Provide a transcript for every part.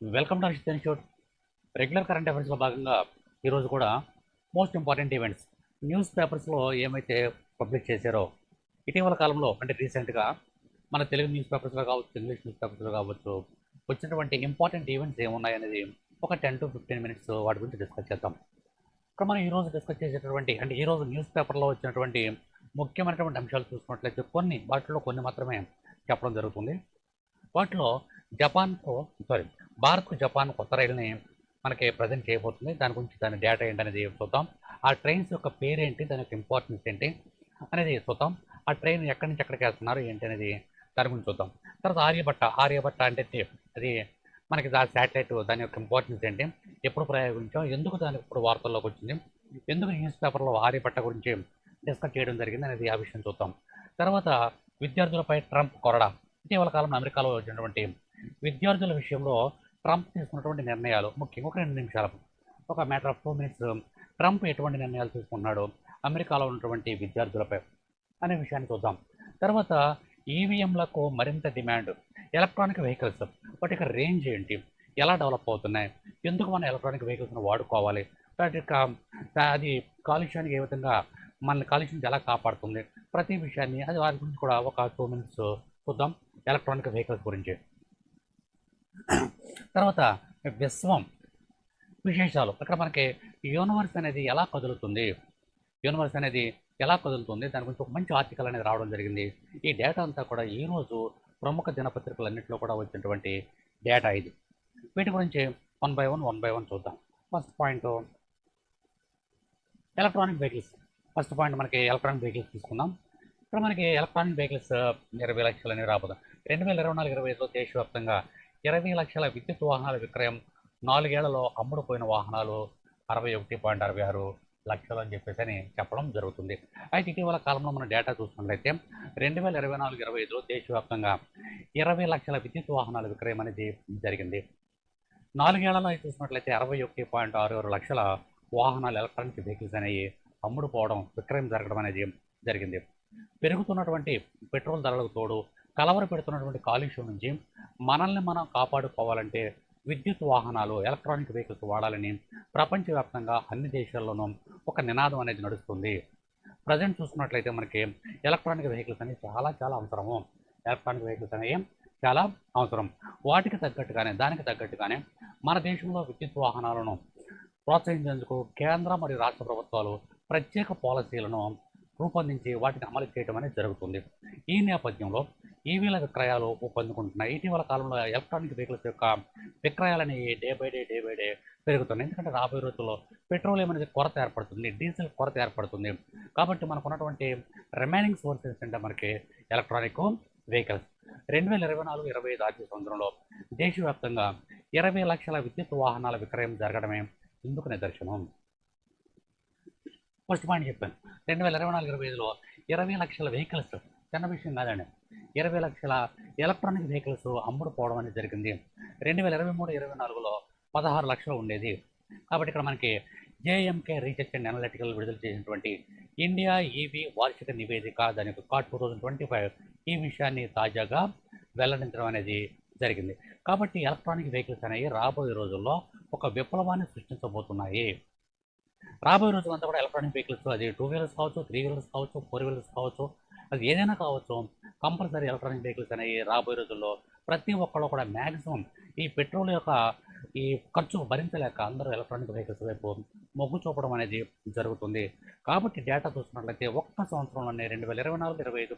Welcome to Arshith institute regular current అఫైర్స్లో భాగంగా ఈరోజు కూడా మోస్ట్ ఇంపార్టెంట్ ఈవెంట్స్ న్యూస్ పేపర్స్లో ఏమైతే పబ్లిష్ చేశారో ఇటీవల కాలంలో అంటే రీసెంట్గా మన తెలుగు న్యూస్ పేపర్స్లో కావచ్చు ఇంగ్లీష్ న్యూస్ పేపర్స్లో కావచ్చు వచ్చినటువంటి ఇంపార్టెంట్ ఈవెంట్స్ ఏమున్నాయి అనేది ఒక టెన్ టు ఫిఫ్టీన్ మినిట్స్ వాటి గురించి డిస్కస్ చేద్దాం. ఇక్కడ మనం ఈరోజు డిస్కస్ చేసేటటువంటి అంటే ఈరోజు న్యూస్ పేపర్లో వచ్చినటువంటి ముఖ్యమైనటువంటి అంశాలు చూసుకున్నట్లయితే కొన్ని వాటిలో కొన్ని మాత్రమే చెప్పడం జరుగుతుంది. వాటిలో జపాన్కు సారీ భారత్ జపాన్ కొత్త రైలుని మనకి ప్రజెంట్ చేయబోతుంది. దాని గురించి దాని డేటా ఏంటి అనేది చూద్దాం. ఆ ట్రైన్స్ యొక్క పేరేంటి? దాని యొక్క ఇంపార్టెన్స్ ఏంటి? అనేది చూద్దాం. ఆ ట్రైన్ ఎక్కడి నుంచి ఎక్కడికి వెళ్తున్నారు? ఏంటి అనేది దాని గురించి చూద్దాం. తర్వాత ఆర్యభట్ట. ఆర్యభట్ట అంటే అది మనకి దాని శాటిలైట్ దాని యొక్క ఇంపార్టెన్స్ ఏంటి? ఎప్పుడు ప్రయోగించాం? ఎందుకు దాని ఇప్పుడు వార్తల్లోకి వచ్చింది? ఎందుకు న్యూస్ పేపర్లో ఆర్యభట్ట గురించి డిస్కస్ చేయడం జరిగింది అనేది ఆ విషయం చూద్దాం. తర్వాత విద్యార్థులపై ట్రంప్ కొరడా. ఇటీవల కాలంలో అమెరికాలో వచ్చినటువంటి విద్యార్థుల విషయంలో ట్రంప్ తీసుకున్నటువంటి నిర్ణయాలు ముఖ్యంగా ఒక రెండు నిమిషాలు ఒక matter of two minutes Trump ఎటువంటి నిర్ణయాలు తీసుకున్నాడు? అమెరికాలో ఉన్నటువంటి విద్యార్థులపై అనే విషయాన్ని చూద్దాం. తర్వాత ఈవీఎంలకు మరింత డిమాండ్ ఎలక్ట్రానిక్ వెహికల్స్ వాటి యొక్క రేంజ్ ఏంటి? ఎలా డెవలప్ అవుతున్నాయి? ఎందుకు మనం ఎలక్ట్రానిక్ వెహికల్స్ని వాడుకోవాలి? వాటి యొక్క అది కాలుష్యానికి ఏ విధంగా మన కాలుష్యం ఎలా కాపాడుతుంది? ప్రతి విషయాన్ని అది వారి గురించి కూడా ఒక టూ మినిట్స్ చూద్దాం. ఎలక్ట్రానిక్ వెహికల్స్ గురించి. తర్వాత విశ్వం విశేషాలు. ఇక్కడ మనకి యూనివర్స్ అనేది ఎలా కదులుతుంది? యూనివర్స్ అనేది ఎలా కదులుతుంది? దాని గురించి ఒక మంచి ఆర్టికల్ అనేది రావడం జరిగింది. ఈ డేటా అంతా కూడా ఈరోజు ప్రముఖ దినపత్రికలన్నింటిలో కూడా వచ్చినటువంటి డేటా ఇది. వీటి గురించి one by one one by one చూద్దాం. First point electronic vehicles first point మనకి ఎలక్ట్రానిక్ వెహికల్స్ తీసుకుందాం. ఇక్కడ మనకి ఎలక్ట్రానిక్ వెహికల్స్ ఇరవై లక్షలు అనేవి రాబోదాం. రెండు వేల ఇరవై నాలుగు ఇరవై ఐదులో దేశవ్యాప్తంగా ఇరవై లక్షల విద్యుత్ వాహనాల విక్రయం నాలుగేళ్ళలో అమ్ముడుపోయిన వాహనాలు అరవై ఒకటి పాయింట్ అరవై ఆరు లక్షలు అని చెప్పేసి అని చెప్పడం జరుగుతుంది. అయితే ఇటీవల కాలంలో మన డేటా చూసుకున్నట్లయితే రెండు వేల ఇరవై నాలుగు ఇరవై ఐదులో దేశవ్యాప్తంగా ఇరవై లక్షల విద్యుత్ వాహనాల విక్రయం అనేది జరిగింది. నాలుగేళ్ళలో చూసినట్లయితే అరవై ఒకటి పాయింట్ ఆరు ఆరు లక్షల వాహనాలు ఎలక్ట్రానిక్ వెహికల్స్ అనేవి అమ్ముడుపోవడం విక్రయం జరగడం అనేది జరిగింది. పెరుగుతున్నటువంటి పెట్రోల్ ధరలకు తోడు కలవర పెడుతున్నటువంటి కాలుష్యం నుంచి మనల్ని మనం కాపాడుకోవాలంటే విద్యుత్ వాహనాలు ఎలక్ట్రానిక్ వెహికల్స్ వాడాలని ప్రపంచవ్యాప్తంగా అన్ని దేశాల్లోనూ ఒక నినాదం అనేది నడుస్తుంది. ప్రజెంట్ చూసుకున్నట్లయితే మనకి ఎలక్ట్రానిక్ వెహికల్స్ అనేవి చాలా చాలా అవసరము. ఎలక్ట్రానిక్ వెహికల్స్ అనేవి చాలా అవసరం. వాటికి తగ్గట్టుగానే దానికి తగ్గట్టుగానే మన దేశంలో విద్యుత్ వాహనాలను ప్రోత్సహించేందుకు కేంద్ర మరియు రాష్ట్ర ప్రభుత్వాలు ప్రత్యేక పాలసీలను రూపొందించి వాటిని అమలు చేయడం అనేది జరుగుతుంది. ఈ నేపథ్యంలో ఈవీల విక్రయాలు పొందుకుంటున్నాయి? ఇటీవల కాలంలో ఎలక్ట్రానిక్ వెహికల్స్ యొక్క విక్రయాలని day by day day by day పెరుగుతున్నాయి. ఎందుకంటే రాబోయే రోజుల్లో పెట్రోలియం అనేది కొరత ఏర్పడుతుంది డీజిల్ కొరత ఏర్పడుతుంది. కాబట్టి మనకు ఉన్నటువంటి రిమైనింగ్ సోర్సెస్ అంటే మనకి ఎలక్ట్రానిక్ వెహికల్స్. రెండు వేల ఇరవై నాలుగు ఇరవై ఐదు ఆర్థిక సంవత్సరంలో దేశవ్యాప్తంగా ఇరవై లక్షల విద్యుత్ వాహనాల విక్రయం జరగడమే ఇందుకు నిదర్శనం. ఫస్ట్ పాయింట్ చెప్పాను. రెండు వేల ఇరవై నాలుగు ఇరవై ఐదులో ఇరవై లక్షల వెహికల్స్ చిన్న విషయం కాదండి. ఇరవై లక్షల ఎలక్ట్రానిక్ వెహికల్స్ అమ్ముడుపోవడం అనేది జరిగింది. రెండు వేల ఇరవై మూడు ఇరవై నాలుగులో పదహారు లక్షలు ఉండేది. కాబట్టి ఇక్కడ మనకి జేఎంకే రీసెర్చ్ అండ్ అనలిటికల్ విడుదల చేసినటువంటి ఇండియా ఈవీ వార్షిక నివేదిక దాని యొక్క card two thousand twenty five ఈ విషయాన్ని తాజాగా వెల్లడించడం అనేది జరిగింది. కాబట్టి ఎలక్ట్రానిక్ వెహికల్స్ అనేవి రాబోయే రోజుల్లో ఒక విప్లవాన్ని సృష్టించబోతున్నాయి. రాబోయే రోజులంతా కూడా ఎలక్ట్రానిక్ వెహికల్స్ అది టూ వీలర్స్ కావచ్చు త్రీ వీలర్స్ కావచ్చు ఫోర్ వీలర్స్ కావచ్చు అది ఏదైనా కావచ్చు. కంపల్సరీ ఎలక్ట్రానిక్ వెహికల్స్ అనేవి రాబోయే రోజుల్లో ప్రతి ఒక్కళ్ళు కూడా మ్యాక్సిమం ఈ పెట్రోల్ యొక్క ఈ ఖర్చు భరించలేక అందరూ ఎలక్ట్రానిక్ వెహికల్స్ వైపు మొగ్గు చూపడం అనేది జరుగుతుంది. కాబట్టి డేటా చూసినట్లయితే ఒక్క సంవత్సరంలోనే రెండు వేల ఇరవై నాలుగు ఇరవై ఐదు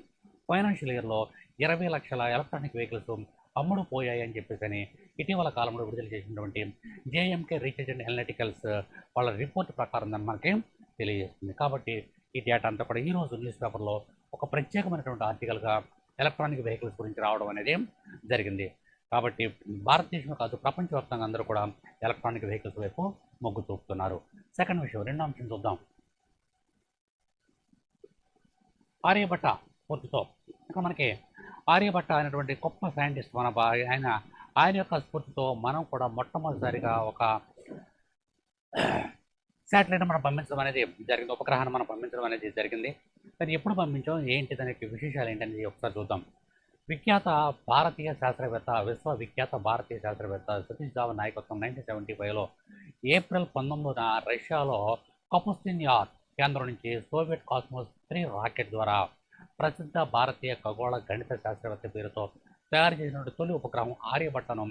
ఫైనాన్షియల్ ఇయర్లో ఇరవై లక్షల ఎలక్ట్రానిక్ వెహికల్స్ అమ్ముడు పోయాయి అని చెప్పేసి అని ఇటీవల కాలంలో విడుదల చేసినటువంటి జేఎంకే రీసెర్చ్ అండ్ ఎనలిటికల్స్ వాళ్ళ రిపోర్ట్ ప్రకారం మనకి తెలియజేస్తుంది. కాబట్టి ఈ డేటా అంతా కూడా ఈరోజు న్యూస్ పేపర్లో ఒక ప్రత్యేకమైనటువంటి ఆర్టికల్గా ఎలక్ట్రానిక్ వెహికల్స్ గురించి రావడం అనేది జరిగింది. కాబట్టి భారతదేశంలో కాదు ప్రపంచవ్యాప్తంగా అందరూ కూడా ఎలక్ట్రానిక్ వెహికల్స్ వైపు మొగ్గు చూపుతున్నారు. సెకండ్ విషయం రెండో అంశం చూద్దాం. ఆర్యభట్ట స్ఫూర్తితో ఇక్కడ మనకి ఆర్యభట్ట అనేటువంటి గొప్ప సైంటిస్ట్ మన ఆయన ఆయన యొక్క స్ఫూర్తితో మనం కూడా మొట్టమొదటిసారిగా ఒక శాటిలైట్ మనం పంపించడం అనేది జరిగింది. ఉపగ్రహాన్ని మనం పంపించడం అనేది జరిగింది. కానీ ఎప్పుడు పంపించాం ఏంటి దానికి విశేషాలు ఏంటనేది ఒకసారి చూద్దాం. విఖ్యాత భారతీయ శాస్త్రవేత్త విశ్వవిఖ్యాత భారతీయ శాస్త్రవేత్త సతీష్ ధావన్ నాయకత్వం నైన్టీన్ సెవెంటీ ఫైవ్లో ఏప్రిల్ పంతొమ్మిదిన రష్యాలో కపుస్తిన్ యార్ కేంద్రం నుంచి సోవియట్ కాస్మోస్ త్రీ రాకెట్ ద్వారా ప్రసిద్ధ భారతీయ ఖగోళ గణిత శాస్త్రవేత్త పేరుతో తయారు చేసిన తొలి ఉపగ్రహం ఆర్యభట్టను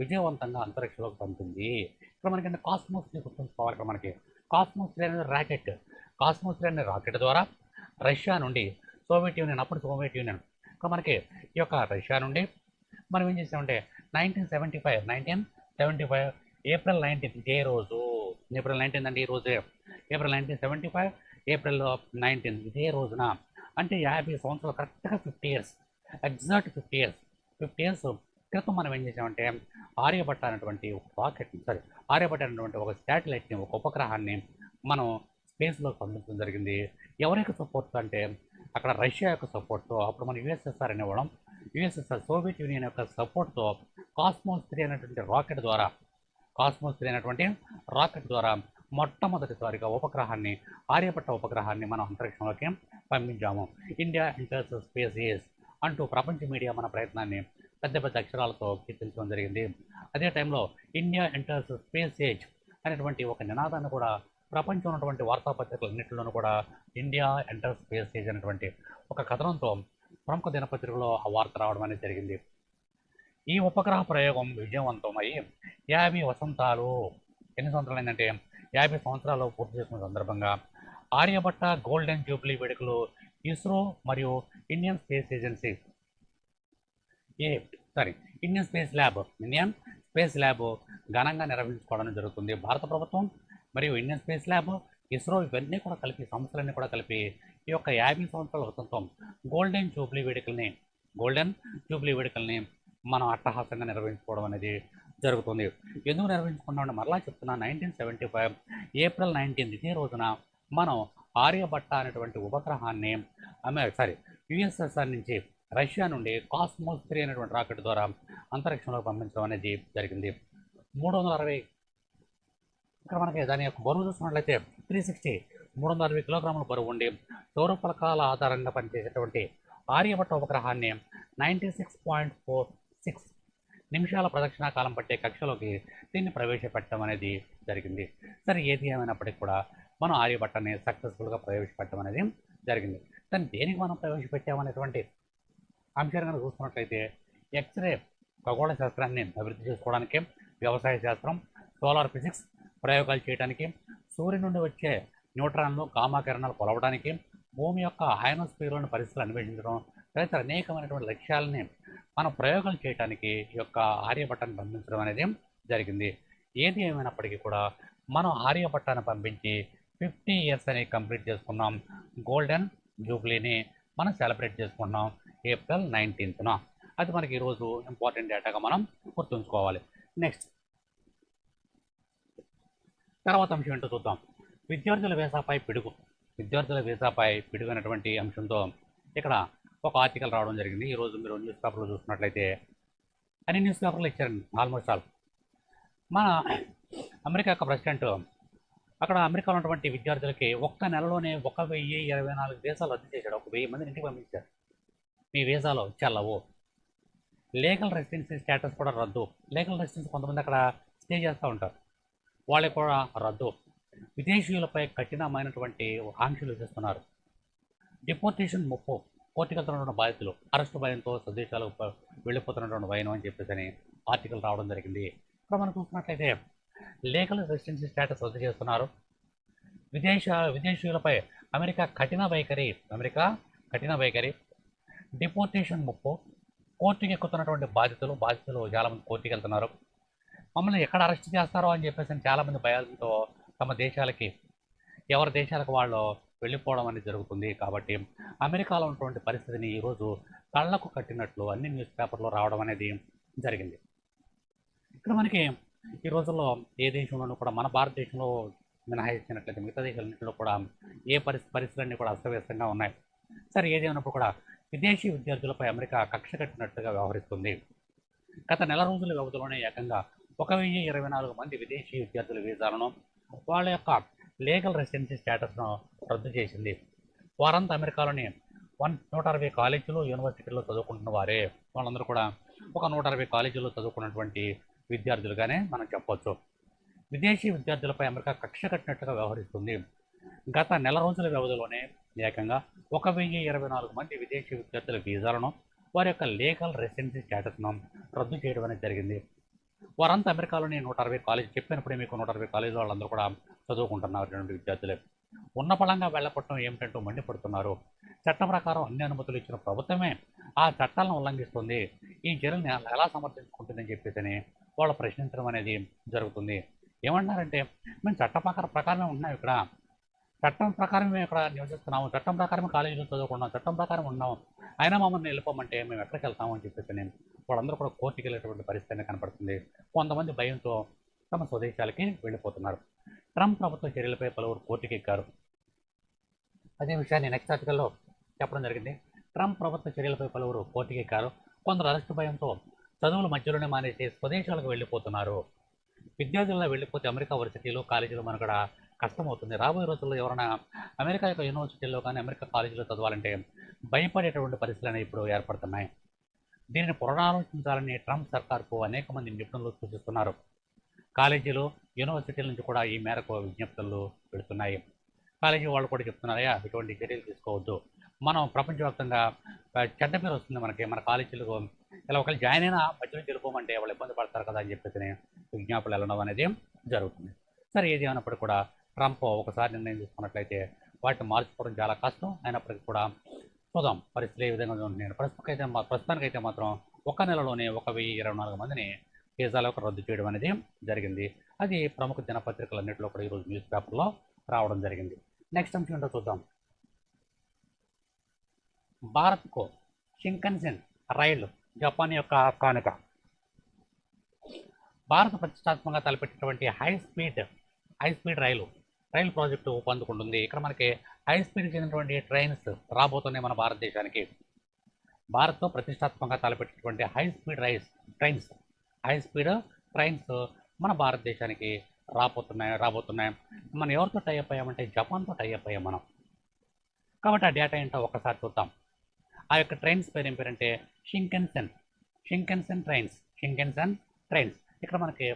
విజయవంతంగా అంతరిక్షంలోకి పంపింది. ఇక్కడ మనకి కాస్మోస్ గుర్తుంచుకోవాలి ఇక్కడ మనకి. కాస్మోస్ త్రీ అనేది రాకెట్. కాస్మోస్ త్రీ అనే రాకెట్ ద్వారా రష్యా నుండి సోవియట్ యూనియన్ అప్పుడు సోవియట్ యూనియన్. మనకి ఈ యొక్క రష్యా నుండి మనం ఏం చేసామంటే nineteen seventy five nineteen seventy five April nineteenth ఇదే రోజు. ఏప్రిల్ నైన్టీన్త్ అంటే ఈ రోజే. April nineteen seventy five April nineteenth ఇదే రోజున. అంటే యాభై సంవత్సరాలు కరెక్ట్గా fifty years. Exact fifty years. Fifty years క్రితం మనం ఏం చేసామంటే ఆర్యభట్ట అనేటువంటి ఒక రాకెట్ సారీ ఆర్యభట్ట అనేటువంటి ఒక శాటిలైట్ని ఒక ఉపగ్రహాన్ని మనం స్పేస్లోకి పంపించడం జరిగింది. ఎవరి యొక్క సపోర్ట్ అంటే అక్కడ రష్యా యొక్క సపోర్ట్తో అప్పుడు మనం యుఎస్ఎస్ఆర్ అనేవాళ్ళం. యుఎస్ఎస్ఆర్ సోవియట్ యూనియన్ యొక్క సపోర్ట్తో కాస్మోస్ త్రీ అనేటువంటి రాకెట్ ద్వారా కాస్మోస్ త్రీ అనేటువంటి రాకెట్ ద్వారా మొట్టమొదటిసారిగా ఉపగ్రహాన్ని ఆర్యభట్ట ఉపగ్రహాన్ని మనం అంతరిక్షంలోకి పంపించాము. ఇండియా ఇంటర్స్ స్పేస్ ఏస్ అంటూ ప్రపంచ మీడియా మన ప్రయత్నాన్ని పెద్ద పెద్ద అక్షరాలతో కీర్తించడం జరిగింది. అదే టైంలో ఇండియా ఎంటర్స్ స్పేస్ ఏజ్ అనేటువంటి ఒక నినాదాన్ని కూడా ప్రపంచం ఉన్నటువంటి వార్తాపత్రికలన్నింటిలోనూ కూడా ఇండియా ఎంటర్ స్పేస్ ఏజ్ అనేటువంటి ఒక కథనంతో ప్రముఖ దినపత్రికలో ఆ వార్త రావడం అనేది జరిగింది. ఈ ఉపగ్రహ ప్రయోగం విజయవంతమై యాభై వసంతాలు ఎన్ని సంవత్సరాలు ఏంటంటే యాభై సంవత్సరాలు పూర్తి చేసుకున్న సందర్భంగా ఆర్యభట్ట గోల్డెన్ జూబ్లీ వేడుకలు ఇస్రో మరియు Indian space agency a sorry. Indian space lab Indian space lab ఘనంగా నిర్వహించుకోవడం జరుగుతుంది. భారత ప్రభుత్వం మరియు ఇండియన్ స్పేస్ ల్యాబ్ ఇస్రో ఇవన్నీ కూడా కలిపి సంస్థలన్నీ కూడా కలిపి ఈ యొక్క యాభై సంవత్సరాల వసంతం గోల్డెన్ జూబ్లీ వేడుకల్ని గోల్డెన్ జూబ్లీ వేడుకల్ని మనం అట్టహాసంగా నిర్వహించుకోవడం అనేది జరుగుతుంది. ఎందుకు నిర్వహించుకున్నామంటే మరలా చెప్తున్నా nineteen seventy five April nineteenth ఇదే రోజున మనం ఆర్యభట్ట అనేటువంటి ఉపగ్రహాన్ని సారీ యుఎస్ఎస్ఆర్ నుంచి రష్యా నుండి కాస్మోస్ త్రీ అనేటువంటి రాకెట్ ద్వారా అంతరిక్షంలోకి పంపించడం అనేది జరిగింది. మూడు వందల అరవై ఇక్కడ మనకి దాని యొక్క బరువు చూసుకున్నట్లయితే త్రీ సిక్స్టీ మూడు వందల అరవై కిలోగ్రాముల బరువు ఉండి సౌర ఫలకాల ఆధారంగా పనిచేసేటువంటి Aryabhata ఉపగ్రహాన్ని ninety six point four six నిమిషాల ప్రదక్షిణా కాలం పట్టే కక్షలోకి దీన్ని ప్రవేశపెట్టడం అనేది జరిగింది. సరే ఏది ఏమైనప్పటికీ కూడా మనం ఆర్యభట్టని సక్సెస్ఫుల్గా ప్రవేశపెట్టడం అనేది జరిగింది. దాన్ని దేనికి మనం ప్రవేశపెట్టామనేటువంటి అంశాన్ని కనుక చూసుకున్నట్లయితే ఎక్స్రే ఖగోళ శాస్త్రాన్ని అభివృద్ధి చేసుకోవడానికి వ్యవసాయ శాస్త్రం సోలార్ ఫిజిక్స్ ప్రయోగాలు చేయడానికి సూర్యుని నుండి వచ్చే న్యూట్రాన్లు కామాకిరణాలు కొలవడానికి భూమి యొక్క హైనోస్ఫియర్లోని పరిస్థితులు అన్వేషించడం తదితర అనేకమైనటువంటి లక్ష్యాలని మనం ప్రయోగాలు చేయడానికి ఈ యొక్క ఆర్యభట్టాన్ని పంపించడం అనేది జరిగింది. ఏది ఏమైనప్పటికీ కూడా మనం ఆర్యభట్టాన్ని పంపించి ఫిఫ్టీ ఇయర్స్ అనేది కంప్లీట్ చేసుకున్నాం. గోల్డెన్ జూబ్లీని మనం సెలబ్రేట్ చేసుకున్నాం. ఏప్రిల్ నైన్టీన్త్న. అది మనకి ఈరోజు ఇంపార్టెంట్ డేటాగా మనం గుర్తుంచుకోవాలి. నెక్స్ట్. తర్వాత అంశం ఏంటో చూద్దాం. విద్యార్థుల వీసాపై పిడుగు. విద్యార్థుల వీసాపై పిడుగు అనేటువంటి అంశంతో ఇక్కడ ఒక ఆర్టికల్ రావడం జరిగింది. ఈరోజు మీరు న్యూస్ పేపర్లో చూసినట్లయితే అన్ని న్యూస్ పేపర్లు ఇచ్చారండి ఆల్మోస్ట్ ఆల్. మన అమెరికా యొక్క ప్రెసిడెంట్ అక్కడ అమెరికాలో ఉన్నటువంటి విద్యార్థులకి ఒక్క నెలలోనే ఒక వెయ్యి ఇరవై నాలుగు దేశాలు రద్దు చేశాడు. ఒక వెయ్యి మందిని ఇంటికి పంపించారు. మీ వీసాలో చెల్లవు. లీగల్ రెసిడెన్సీ స్టేటస్ కూడా రద్దు. లీగల్ రెసిడెన్సీ కొంతమంది అక్కడ స్టే చేస్తూ ఉంటారు. వాళ్ళకి కూడా రద్దు. విదేశీయులపై కఠినమైనటువంటి ఆంక్షలు విధిస్తున్నారు డిపోర్టేషన్ ముప్పు. కోర్టుకెళ్తున్నటువంటి బాధితులు అరెస్టు భయంతో స్వదేశాలకు వెళ్ళిపోతున్నటువంటి భయం అని చెప్పేసి అని ఆర్టికల్ రావడం జరిగింది. ఇక్కడ మనం చూసుకున్నట్లయితే లీగల్ రెసిడెన్సీ స్టేటస్ రద్దు చేస్తున్నారు. విదేశ విదేశీయులపై అమెరికా కఠిన వైఖరి అమెరికా కఠిన వైఖరి. డిపోర్టేషన్ ముప్పు కోర్టుకి ఎక్కుతున్నటువంటి బాధితులు బాధితులు చాలామంది కోర్టుకి వెళ్తున్నారు. మమ్మల్ని ఎక్కడ అరెస్ట్ చేస్తారో అని చెప్పేసి చాలామంది భయాలతో తమ దేశాలకి ఎవరి దేశాలకు వాళ్ళు వెళ్ళిపోవడం అనేది జరుగుతుంది. కాబట్టి అమెరికాలో ఉన్నటువంటి పరిస్థితిని ఈరోజు కళ్ళకు కట్టినట్లు అన్ని న్యూస్ పేపర్లో రావడం అనేది జరిగింది. ఇక్కడ మనకి ఈ రోజుల్లో ఏ దేశంలోనూ కూడా మన భారతదేశంలో మినహాయించినట్లయితే మిగతా దేశాలన్నింటిలో కూడా ఏ పరిస్థితి పరిస్థితులన్నీ కూడా అస్తవ్యస్తంగా ఉన్నాయి. సరే ఏది కూడా విదేశీ విద్యార్థులపై అమెరికా కక్ష కట్టినట్టుగా వ్యవహరిస్తుంది. గత నెల రోజుల వ్యవధిలోనే ఏకంగా ఒక వెయ్యి ఇరవై నాలుగు మంది విదేశీ విద్యార్థుల వీసాలను వాళ్ళ యొక్క లీగల్ రెసిడెన్సీ స్టేటస్ను రద్దు చేసింది. వారంతా అమెరికాలోని వన్ నూట అరవై కాలేజీలు యూనివర్సిటీల్లో చదువుకుంటున్న వారే. వాళ్ళందరూ కూడా ఒక నూట అరవై కాలేజీల్లో చదువుకున్నటువంటి విద్యార్థులుగానే మనం చెప్పవచ్చు విదేశీ విద్యార్థులపై అమెరికా కక్ష కట్టినట్టుగా వ్యవహరిస్తుంది. గత నెల రోజుల వ్యవధిలోనే ఏకంగా ఒక వెయ్యి ఇరవై నాలుగు మంది విదేశీ విద్యార్థుల వీసాలను వారి యొక్క లీగల్ రెసిడెన్సీ స్టేటస్ను రద్దు చేయడం అనేది జరిగింది. వారంతా అమెరికాలోని నూట అరవై కాలేజ్ చెప్పినప్పుడే మీకు నూట అరవై కాలేజీ వాళ్ళందరూ కూడా చదువుకుంటున్నారు రెండు విద్యార్థులే. ఉన్న బలంగా వెళ్ళపట్టడం ఏమిటంటూ మండిపడుతున్నారు. చట్టం ప్రకారం అన్ని అనుమతులు ఇచ్చిన ప్రభుత్వమే ఆ చట్టాలను ఉల్లంఘిస్తుంది. ఈ చర్యల్ని ఎలా సమర్థించుకుంటుందని చెప్పేసి వాళ్ళు ప్రశ్నించడం అనేది జరుగుతుంది. ఏమంటున్నారంటే మేము చట్ట ప్రకారం ప్రకారమే ఉన్నాం ఇక్కడ. చట్టం ప్రకారం మేము ఇక్కడ నివసిస్తున్నాము. చట్టం ప్రకారం కాలేజీలో చదువుకున్నాం. చట్టం ప్రకారం ఉన్నాం అయినా మమ్మల్ని వెళ్ళిపోమంటే మేము ఎక్కడికి వెళ్తామని చెప్పేసి నేను వాళ్ళందరూ కూడా కోర్టుకి వెళ్ళేటువంటి పరిస్థితి కనపడుతుంది. కొంతమంది భయంతో తమ స్వదేశాలకి వెళ్ళిపోతున్నారు. ట్రంప్ ప్రభుత్వ చర్యలపై పలువురు కోర్టుకి ఎక్కారు. అదే విషయాన్ని నెక్స్ట్ ఆర్టికల్లో చెప్పడం జరిగింది. ట్రంప్ ప్రభుత్వ చర్యలపై పలువురు కోర్టుకి ఎక్కారు. కొందరు అరెస్టు భయంతో చదువుల మధ్యలోనే మానేసి స్వదేశాలకు వెళ్ళిపోతున్నారు. విద్యార్థుల్లో వెళ్ళిపోతే అమెరికా వర్సిటీలు కాలేజీలు మనకడ కష్టమవుతుంది. రాబోయే రోజుల్లో ఎవరైనా అమెరికా యొక్క యూనివర్సిటీల్లో కానీ అమెరికా కాలేజీలో చదవాలంటే భయపడేటటువంటి పరిస్థితులు అనేవి ఇప్పుడు ఏర్పడుతున్నాయి. దీనిని పునరాలోచించాలని ట్రంప్ సర్కార్కు అనేక మంది నిపుణులు సూచిస్తున్నారు. కాలేజీలు యూనివర్సిటీల నుంచి కూడా ఈ మేరకు విజ్ఞప్తులు పెడుతున్నాయి. కాలేజీ వాళ్ళు కూడా చెప్తున్నారయ్యా ఇటువంటి చర్యలు తీసుకోవద్దు. మనం ప్రపంచవ్యాప్తంగా చెడ్డ పేరు వస్తుంది మనకి. మన కాలేజీలకు ఇలా ఒకరు జాయిన్ అయినా మధ్యలో తెలుపోమంటే వాళ్ళు ఇబ్బంది పడతారు కదా అని చెప్పేసి విజ్ఞాపనలు వెళ్ళడం అనేది జరుగుతుంది. సరే ఏది ఏమైనప్పుడు కూడా ట్రంప్ ఒకసారి నిర్ణయం తీసుకున్నట్లయితే వాటిని మార్చుకోవడం చాలా కష్టం. అయినప్పటికీ కూడా చూద్దాం పరిస్థితులు ఏ విధంగా ఉంటున్నాయి ప్రస్తుతానికైతే ప్రస్తుతానికైతే మాత్రం ఒక నెలలోనే ఒక వెయ్యి ఇరవై నాలుగు మందిని వీసాలకు రద్దు చేయడం అనేది జరిగింది. అది ప్రముఖ దినపత్రికలన్నింటిలో కూడా ఈరోజు న్యూస్ పేపర్లో రావడం జరిగింది. నెక్స్ట్ అంశం ఏంటో చూద్దాం. భారత్కు షింకన్సెన్ రైలు జపాన్ యొక్క కానుక. భారత ప్రతిష్టాత్మకంగా తలపెట్టినటువంటి హై స్పీడ్ హై స్పీడ్ రైలు రైలు ప్రాజెక్టు ఊపందుకుంటుంది ఇక్కడ మనకి హై స్పీడ్ చెందినటువంటి ట్రైన్స్ రాబోతున్నాయి మన భారతదేశానికి. భారత్తో ప్రతిష్టాత్మకంగా తలపెట్టినటువంటి high speed rice trains high speed trains మన భారతదేశానికి రాబోతున్నాయి రాబోతున్నాయి. మనం ఎవరితో టైఅప్ అయ్యామంటే జపాన్తో టైఅప్ అయ్యాం మనం. కాబట్టి ఆ డేటా ఏంటో ఒక్కసారి చూద్దాం. ఆ యొక్క ట్రైన్స్ పేరు ఏం పేరంటే షింకెన్సెన్. షింకెన్సెన్ ట్రైన్స్ షింకెన్సెన్ ట్రైన్స్. ఇక్కడ మనకి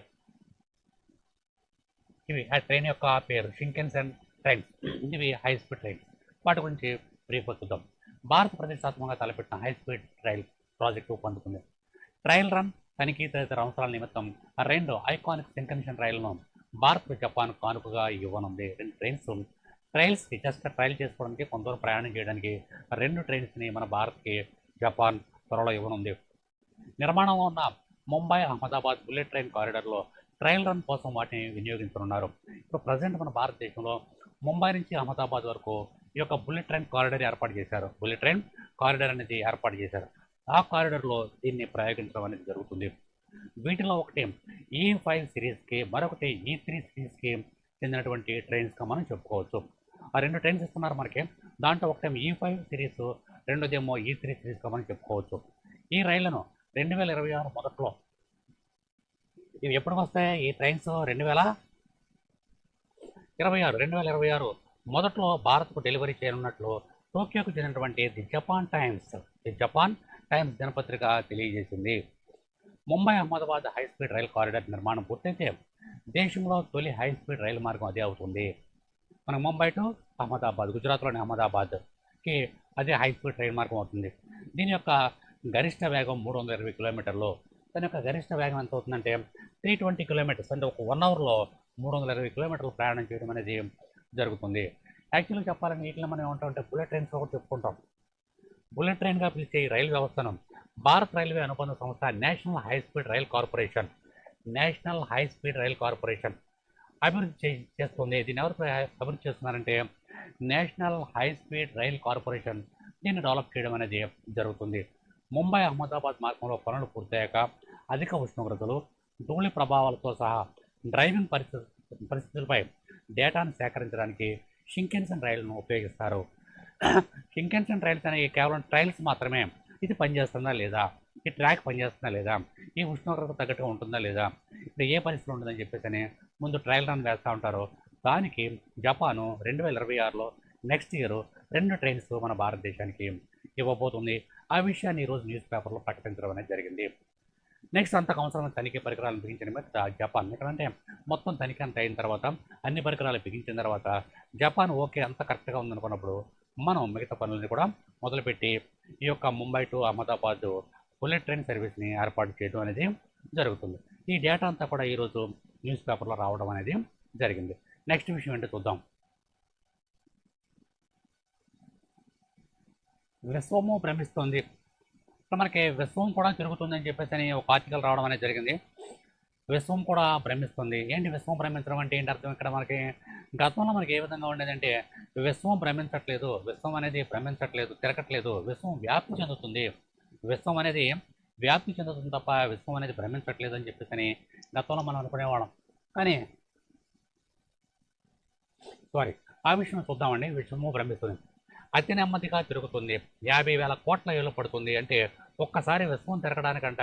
ఇవి ఆ ట్రైన్ యొక్క పేరు షింకెన్సన్ ట్రైన్స్ ఇవి హై స్పీడ్ ట్రైన్స్ వాటి గురించి బ్రీఫ్ చూద్దాం. భారత ప్రతిష్టాత్మకంగా తలపెట్టిన హై స్పీడ్ ట్రైల్ ప్రాజెక్టు పొందుతుంది ట్రయల్ రన్ తనిఖీ తదితర అవసరాల నిమిత్తం రెండు ఐకానిక్ షింకెన్సెన్ రైళ్ళను భారత్ జపాన్ కానుకగా ఇవ్వనుంది రెండు ట్రైన్స్ ట్రైల్స్కి జస్ట్ ట్రయల్ చేసుకోవడానికి కొంతవరకు ప్రయాణం చేయడానికి రెండు ట్రైన్స్ని మన భారత్కి జపాన్ త్వరలో ఇవ్వనుంది. నిర్మాణంలో ఉన్న ముంబై అహ్మదాబాద్ బుల్లెట్ ట్రైన్ కారిడార్లో ట్రయల్ రన్ కోసం వాటిని వినియోగించనున్నారు. ఇప్పుడు ప్రజెంట్ మన భారతదేశంలో ముంబై నుంచి అహ్మదాబాద్ వరకు ఈ యొక్క బుల్లెట్ ట్రైన్ కారిడార్ ఏర్పాటు చేశారు. బుల్లెట్ ట్రైన్ కారిడార్ అనేది ఏర్పాటు చేశారు. ఆ కారిడార్లో దీన్ని ప్రయోగించడం అనేది జరుగుతుంది. వీటిలో ఒకటి ఈ ఫైవ్ సిరీస్కి మరొకటి ఈ త్రీ సిరీస్కి చెందినటువంటి ట్రైన్స్గా మనం చెప్పుకోవచ్చు. ఆ రెండు ట్రైన్స్ ఇస్తున్నారు మనకి. దాంట్లో ఒకటేమో ఈ ఫైవ్ సిరీస్ రెండోదేమో ఈ త్రీ సిరీస్గా మనం చెప్పుకోవచ్చు. ఈ రైళ్ళను రెండు వేల ఇరవై ఆరు మొదట్లో ఇవి ఎప్పుడు వస్తాయి? ఈ ట్రైన్స్ రెండు వేల ఇరవై ఆరు రెండు వేల ఇరవై ఆరు. మొదట్లో భారత్కు డెలివరీ చేయనున్నట్లు టోక్యోకు చెందినటువంటి the Japan Times the Japan Times దినపత్రిక తెలియజేసింది. Mumbai Ahmedabad high speed rail corridor నిర్మాణం పూర్తయితే దేశంలో తొలి హై స్పీడ్ రైలు మార్గం అదే అవుతుంది. మనకు ముంబై టు అహ్మదాబాద్ గుజరాత్లోని అహ్మదాబాద్కి అదే హై స్పీడ్ రైలు మార్గం అవుతుంది. దీని యొక్క గరిష్ట వేగం మూడు వందల ఇరవై కిలోమీటర్లు. దాని యొక్క గరిష్ట వేగం ఎంత అవుతుందంటే త్రీ ట్వంటీ కిలోమీటర్స్ అంటే ఒక వన్ అవర్లో మూడు వందల ఇరవై కిలోమీటర్లు ప్రయాణం చేయడం అనేది జరుగుతుంది. యాక్చువల్గా చెప్పాలని వీటిలో మనం ఏమంటామంటే బుల్లెట్ ట్రైన్స్ ఒకటి చెప్పుకుంటాం. బుల్లెట్ ట్రైన్గా పిలిచే ఈ రైలు వ్యవస్థను భారత్ రైల్వే అనుబంధ సంస్థ national high speed rail corporation national high speed rail corporation అభివృద్ధి చే చేస్తుంది. దీన్ని ఎవరు అభివృద్ధి చేస్తున్నారంటే national high speed rail corporation దీన్ని డెవలప్ చేయడం అనేది జరుగుతుంది. ముంబై అహ్మదాబాద్ మార్గంలో పనులు పూర్తయ్యాక అధిక ఉష్ణోగ్రతలు ధూళి ప్రభావాలతో సహా డ్రైవింగ్ పరిస్థితి పరిస్థితులపై డేటాను సేకరించడానికి షింకెన్సన్ రైళ్ళను ఉపయోగిస్తారు. షింకెన్సన్ రైల్స్ అనేవి కేవలం ట్రైల్స్ మాత్రమే. ఇది పనిచేస్తుందా లేదా? ఈ ట్రాక్ పనిచేస్తుందా లేదా? ఈ ఉష్ణోగ్రత తగ్గట్టుగా ఉంటుందా లేదా? ఇక్కడ ఏ పరిస్థితులు ఉంటుందని చెప్పేసి ముందు ట్రయల్ రన్ వేస్తూ ఉంటారు. దానికి జపాను రెండు వేల ఇరవై ఆరులో నెక్స్ట్ ఇయర్ రెండు ట్రైన్స్ మన భారతదేశానికి ఇవ్వబోతుంది. ఆ విషయాన్ని ఈరోజు న్యూస్ పేపర్లో ప్రకటించడం అనేది జరిగింది. నెక్స్ట్ అంతకు అవసరమైన తనిఖీ పరికరాలు బిగించడం మీద జపాన్. ఎక్కడంటే మొత్తం తనిఖీ అంత అయిన తర్వాత అన్ని పరికరాలు బిగించిన తర్వాత జపాన్ ఓకే అంత కరెక్ట్గా ఉందనుకున్నప్పుడు మనం మిగతా పనులని కూడా మొదలుపెట్టి ఈ యొక్క Mumbai to Ahmedabad bullet train సర్వీస్ని ఏర్పాటు చేయడం అనేది జరుగుతుంది. ఈ డేటా అంతా కూడా ఈరోజు న్యూస్ పేపర్లో రావడం అనేది జరిగింది. నెక్స్ట్ విషయం ఏంటో చూద్దాం. విశ్వము భ్రమిస్తుంది. ఇక్కడ మనకి విశ్వం కూడా తిరుగుతుందని చెప్పేసి అని ఒక ఆర్టికల్ రావడం అనేది జరిగింది. విశ్వం కూడా భ్రమిస్తుంది. ఏంటి విశ్వం భ్రమించడం అంటే ఏంటి అర్థం? ఇక్కడ మనకి గతంలో మనకి ఏ విధంగా ఉండేదంటే విశ్వం భ్రమించట్లేదు విశ్వం అనేది భ్రమించట్లేదు తిరగట్లేదు విశ్వం వ్యాప్తి చెందుతుంది. విశ్వం అనేది వ్యాప్తి చెందుతుంది తప్ప విశ్వం అనేది భ్రమించట్లేదు అని చెప్పేసి అని గతంలో మనం అనుకునేవాళ్ళం. కానీ సారీ ఆ విషయం చూద్దామండి. విశ్వము భ్రమిస్తుంది. అతి నెమ్మదిగా తిరుగుతుంది. యాభై వేల కోట్ల ఏళ్ళు పడుతుంది అంటే ఒక్కసారి విశ్వం తిరగడానికంట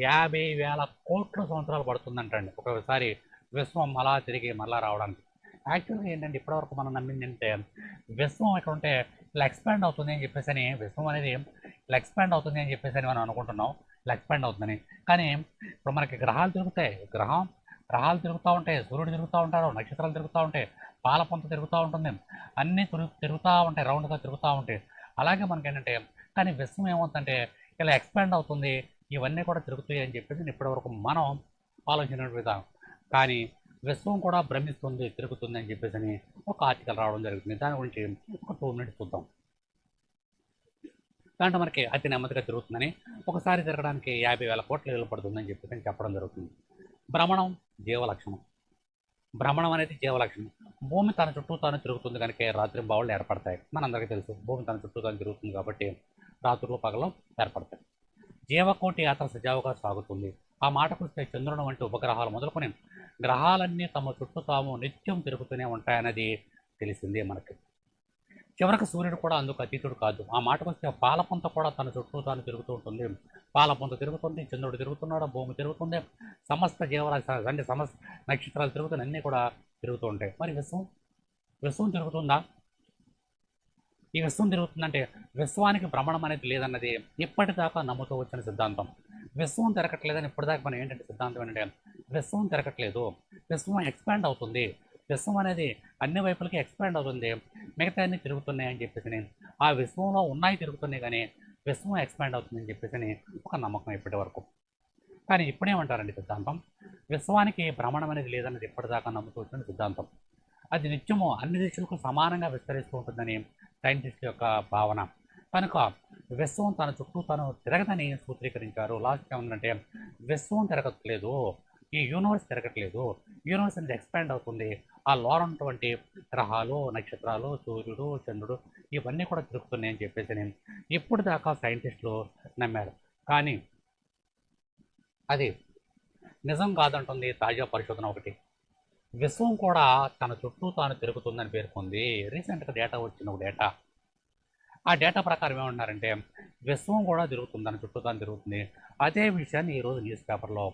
యాభై వేల కోట్ల సంవత్సరాలు పడుతుందంటండి. ఒకసారి విశ్వం మళ్ళా తిరిగి మళ్ళా రావడానికి. యాక్చువల్గా ఏంటంటే ఇప్పటివరకు మనం నమ్మింది అంటే విశ్వం ఇక్కడ ఉంటే ఇలా ఎక్స్పాండ్ అవుతుంది అని చెప్పేసి అని విశ్వం అనేది ఇలా ఎక్స్పాండ్ అవుతుంది అని చెప్పేసి అని మనం అనుకుంటున్నాం. ఇలా ఎక్స్పాండ్ అవుతుందని. కానీ ఇప్పుడు మనకి గ్రహాలు తిరుగుతాయి. గ్రహం గ్రహాలు తిరుగుతూ ఉంటాయి. సూర్యుడు తిరుగుతూ ఉంటాడు. నక్షత్రాలు తిరుగుతూ ఉంటాయి. పాలపంత తిరుగుతూ ఉంటుంది అన్నీ తిరుగు తిరుగుతూ ఉంటాయి రౌండ్గా తిరుగుతూ ఉంటాయి. అలాగే మనకి ఏంటంటే కానీ విశ్వం ఏమవుతుందంటే ఇలా ఎక్స్పాండ్ అవుతుంది ఇవన్నీ కూడా తిరుగుతాయి అని చెప్పేసి ఇప్పటివరకు మనం ఆలోచన విధానం. కానీ విశ్వం కూడా భ్రమిస్తుంది తిరుగుతుంది అని చెప్పేసి అని ఒక ఆర్టికల్ రావడం జరుగుతుంది. దాని గురించి ఒక టూ మినిట్స్ చూద్దాం. దాంట్లో మనకి అతి నెమ్మదిగా తిరుగుతుందని ఒకసారి తిరగడానికి యాభై వేల కోట్ల విలువ పడుతుందని చెప్పేసి అని చెప్పడం జరుగుతుంది. భ్రమణం జీవలక్షణం. భ్రమణం అనేది జీవలక్షణం. భూమి తన చుట్టూ తాను తిరుగుతుంది కనుక రాత్రి బావులు ఏర్పడతాయి. మనందరికీ తెలుసు భూమి తన చుట్టూ తాను తిరుగుతుంది కాబట్టి రాత్రులు పగలు ఏర్పడతాయి. జీవకోటి యాత్ర సజావుగా సాగుతుంది. ఆ మాటకు వస్తే చంద్రుడు వంటి ఉపగ్రహాలు మొదలుకొని గ్రహాలన్నీ తమ చుట్టూ తాము నిత్యం తిరుగుతూనే ఉంటాయన్నది తెలిసిందే మనకి. చివరికి సూర్యుడు కూడా అందుకు అతీతుడు కాదు. ఆ మాటకు వస్తే పాలపుంత కూడా తన చుట్టూ తాను తిరుగుతూ ఉంటుంది. పాలపుంత తిరుగుతుంది చంద్రుడు తిరుగుతున్నాడు భూమి తిరుగుతుంది సమస్త జీవరాశి అంటే సమస్త నక్షత్రాలు తిరుగుతున్న అన్నీ కూడా తిరుగుతూ ఉంటాయి. మరి విశ్వం? విశ్వం తిరుగుతుందా? ఈ విశ్వం తిరుగుతుందంటే విశ్వానికి భ్రమణం అనేది లేదన్నది ఇప్పటిదాకా నమ్ముతూ వచ్చిన సిద్ధాంతం. విశ్వం తిరగట్లేదని ఇప్పటిదాకా మనం ఏంటంటే సిద్ధాంతం ఏంటంటే విశ్వం తిరగట్లేదు. విశ్వం ఎక్స్పాండ్ అవుతుంది. విశ్వం అనేది అన్ని వైపులకి ఎక్స్పాండ్ అవుతుంది. మిగతా అన్ని తిరుగుతున్నాయి అని చెప్పేసి ఆ విశ్వంలో ఉన్నాయి తిరుగుతున్నాయి కానీ విశ్వం ఎక్స్పాండ్ అవుతుందని చెప్పేసి ఒక నమ్మకం ఇప్పటి వరకు. కానీ ఇప్పుడేమంటారండి సిద్ధాంతం. విశ్వానికి భ్రమణం అనేది లేదన్నది ఇప్పటిదాకా నమ్ముతూ సిద్ధాంతం. అది నిత్యము అన్ని దిశలకు సమానంగా విస్తరిస్తూ ఉంటుందని సైంటిస్ట్ యొక్క భావన. కనుక విశ్వం తన చుట్టూ తను తిరగదని సూత్రీకరించారు. లాస్ట్ ఏమంటే విశ్వం తిరగట్లేదు ఈ యూనివర్స్ తిరగట్లేదు. యూనివర్స్ అనేది ఎక్స్పాండ్ అవుతుంది. ఆ లోర ఉన్నటువంటి గ్రహాలు నక్షత్రాలు సూర్యుడు చంద్రుడు ఇవన్నీ కూడా తిరుగుతున్నాయని చెప్పేసి నేను ఇప్పుడు దాకా సైంటిస్టులు నమ్మారు. కానీ అది నిజం కాదంటుంది తాజా పరిశోధన ఒకటి. విశ్వం కూడా తన చుట్టూ తాను తిరుగుతుందని పేర్కొంది. రీసెంట్గా డేటా వచ్చిన ఒక డేటా. ఆ డేటా ప్రకారం ఏమంటున్నారంటే విశ్వం కూడా తిరుగుతుంది దాని చుట్టూ తాను తిరుగుతుంది. అదే విషయాన్ని ఈరోజు న్యూస్ పేపర్లో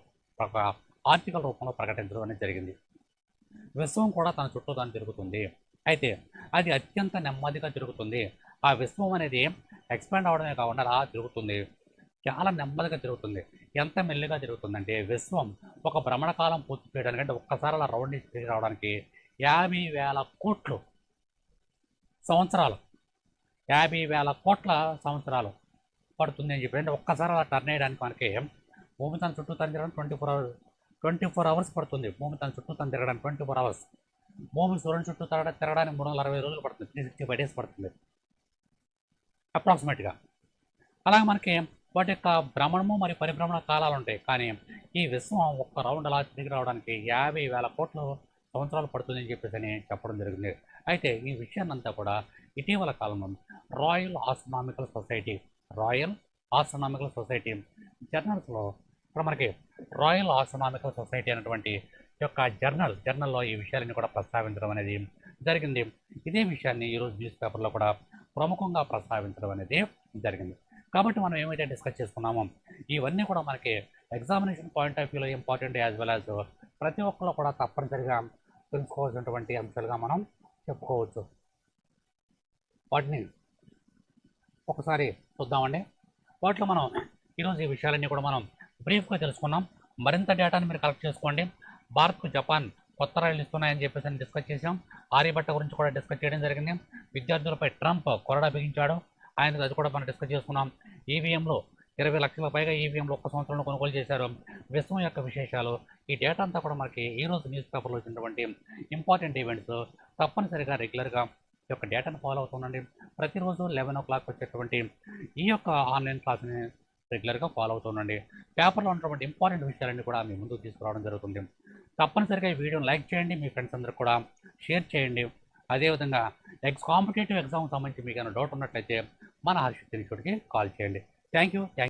ఒక ఆర్టికల్ రూపంలో ప్రకటించడం అనేది జరిగింది. విశ్వం కూడా తన చుట్టూ తాను తిరుగుతుంది. అయితే అది అత్యంత నెమ్మదిగా తిరుగుతుంది. ఆ విశ్వం అనేది ఎక్స్పాండ్ అవడమే కాకుండా అలా తిరుగుతుంది. చాలా నెమ్మదిగా తిరుగుతుంది. ఎంత మెల్లిగా జరుగుతుందంటే విశ్వం ఒక భ్రమణకాలం పూర్తి చేయడానికి అంటే ఒక్కసారి అలా రౌండ్ తిరిగి రావడానికి యాభై వేల కోట్లు సంవత్సరాలు. యాభై వేల కోట్ల సంవత్సరాలు పడుతుంది అని చెప్పి అంటే ఒక్కసారి అలా టర్న్ అయ్యడానికి మనకి భూమి తన చుట్టూ తను తిరగడం twenty four hours twenty four hours పడుతుంది. భూమి తన చుట్టూ తను తిరగడం ట్వంటీ ఫోర్ అవర్స్ భూమి సూర్యుని చుట్టూ తిరగడం తిరగడానికి మూడు వందల అరవై రోజులు పడుతుంది. త్రీ సిక్స్టీ ఫైవ్ డేస్ పడుతుంది అప్రాక్సిమేట్గా అలాగే మనకి వాటి యొక్క భ్రమణము మరియు పరిభ్రమణ కాలాలు ఉంటాయి. కానీ ఈ విశ్వం ఒక్క రౌండ్ అలా తిరిగి రావడానికి యాభై వేల కోట్ల సంవత్సరాలు పడుతుందని చెప్పేసి అని చెప్పడం జరిగింది. అయితే ఈ విషయాన్నంతా కూడా ఇటీవల కాలంలో royal astronomical society royal astronomical society జర్నల్స్లో ఇక్కడ మనకి రాయల్ ఆస్ట్రనామికల్ సొసైటీ అనేటువంటి యొక్క జర్నల్ జర్నల్లో ఈ విషయాలన్నీ కూడా ప్రస్తావించడం అనేది జరిగింది. ఇదే విషయాన్ని ఈరోజు న్యూస్ పేపర్లో కూడా ప్రముఖంగా ప్రస్తావించడం అనేది జరిగింది. కాబట్టి మనం ఏమైతే డిస్కస్ చేసుకున్నామో ఇవన్నీ కూడా మనకి ఎగ్జామినేషన్ పాయింట్ ఆఫ్ వ్యూలో ఇంపార్టెంట్ యాజ్ వెల్ యాజ్ ప్రతి ఒక్కరు కూడా తప్పనిసరిగా తెలుసుకోవాల్సినటువంటి అంశాలుగా మనం చెప్పుకోవచ్చు. వాటిని ఒకసారి చూద్దామండి. వాటిలో మనం ఈరోజు ఈ విషయాలన్నీ కూడా మనం బ్రీఫ్గా తెలుసుకున్నాం. మరింత డేటాను మీరు కలెక్ట్ చేసుకోండి. భారత్కు జపాన్ కొత్త రైళ్ళు ఇస్తున్నాయని చెప్పేసి అని డిస్కస్ చేసాం ఆర్యభట్ట గురించి కూడా డిస్కస్ చేయడం జరిగింది. విద్యార్థులపై ట్రంప్ కొరడా బిగించాడు. ఆయన అది కూడా మనం డిస్కస్ చేసుకున్నాం. ఈవీఎంలో ఇరవై లక్షల పైగా ఈవీఎంలు ఒక్క సంవత్సరంలో కొనుగోలు చేశారు. విశ్వం యొక్క విశేషాలు ఈ డేటా అంతా కూడా మనకి ఈ రోజు న్యూస్ పేపర్లో వచ్చినటువంటి ఇంపార్టెంట్ ఈవెంట్స్ తప్పనిసరిగా రెగ్యులర్గా ఈ యొక్క డేటాను ఫాలో అవుతుండండి ప్రతిరోజు లెవెన్ ఓ క్లాక్ వచ్చేటువంటి ఈ యొక్క ఆన్లైన్ క్లాస్ని రెగ్యులర్గా ఫాలో అవుతుండండి పేపర్లో ఉన్నటువంటి ఇంపార్టెంట్ విషయాలన్నీ కూడా మీ ముందుకు తీసుకురావడం జరుగుతుంది. తప్పనిసరిగా ఈ వీడియోని లైక్ చేయండి. మీ ఫ్రెండ్స్ అందరికి కూడా షేర్ చేయండి. అదేవిధంగా ఎగ్స్ కాంపిటేటివ్ ఎగ్జామ్ సంబంధించి మీకు ఏమైనా డౌట్ ఉన్నట్లయితే మన హర్షిత్ ఇన్స్టిట్యూట్కి కాల్ చేయండి థ్యాంక్ యూ థ్యాంక్